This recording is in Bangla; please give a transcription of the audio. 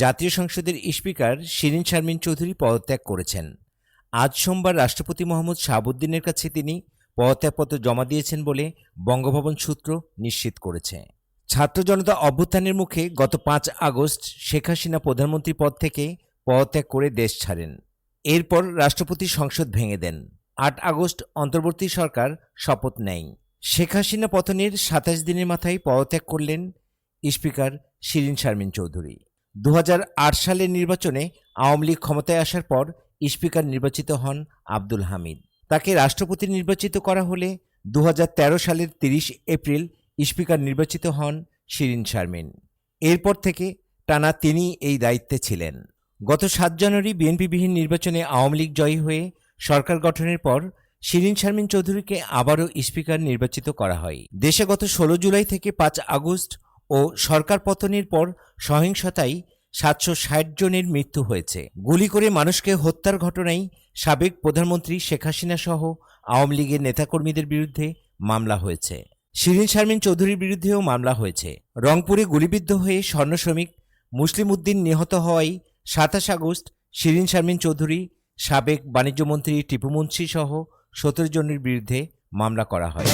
জাতীয় সংসদের স্পিকার শিরিন শারমিন চৌধুরী পদত্যাগ করেছেন। আজ সোমবার রাষ্ট্রপতি মোহাম্মদ শাহাবুদ্দিনের কাছে তিনি পদত্যাগপত্র জমা দিয়েছেন বলে বঙ্গভবন সূত্র নিশ্চিত করেছে। ছাত্র জনতা অভ্যুত্থানের মুখে গত পাঁচ আগস্ট শেখ হাসিনা প্রধানমন্ত্রী পদ থেকে পদত্যাগ করে দেশ ছাড়েন। এরপর রাষ্ট্রপতি সংসদ ভেঙে দেন। আট আগস্ট অন্তর্বর্তী সরকার শপথ নেয়। শেখ হাসিনা পতনের সাতাশ দিনের মাথায় পদত্যাগ করলেন স্পিকার শিরিন শারমিন চৌধুরী। দু হাজার আট সালের নির্বাচনে আওয়ামী লীগ ক্ষমতায় আসার পর স্পিকার নির্বাচিত হন আব্দুল হামিদ। তাকে রাষ্ট্রপতি নির্বাচিত করা হলে দু হাজার তেরো সালের তিরিশ এপ্রিল স্পিকার নির্বাচিত হন শিরিন শারমিন। এরপর থেকে টানা তিনি এই দায়িত্বে ছিলেন। গত সাত জানুয়ারি বিএনপিবিহীন নির্বাচনে আওয়ামী লীগ জয়ী হয়ে সরকার গঠনের পর শিরিন শারমিন চৌধুরীকে আবারও স্পিকার নির্বাচিত করা হয়। দেশে গত ষোলো জুলাই থেকে পাঁচ আগস্ট ও সরকার পতনের পর সহিংসতায় সাতশো ষাট জনের মৃত্যু হয়েছে। গুলি করে মানুষকে হত্যার ঘটনায় সাবেক প্রধানমন্ত্রী শেখ হাসিনা সহ আওয়ামী লীগের নেতাকর্মীদের বিরুদ্ধে মামলা হয়েছে। শিরিন শারমিন চৌধুরীর বিরুদ্ধেও মামলা হয়েছে। রংপুরে গুলিবিদ্ধ হয়ে স্বর্ণ শ্রমিক মুসলিম উদ্দিন নিহত হওয়ায় সাতাশ আগস্ট শিরিন শারমিন চৌধুরী, সাবেক বাণিজ্যমন্ত্রী টিপু মুন্সি সহ সতেরো জনের বিরুদ্ধে মামলা করা হয়।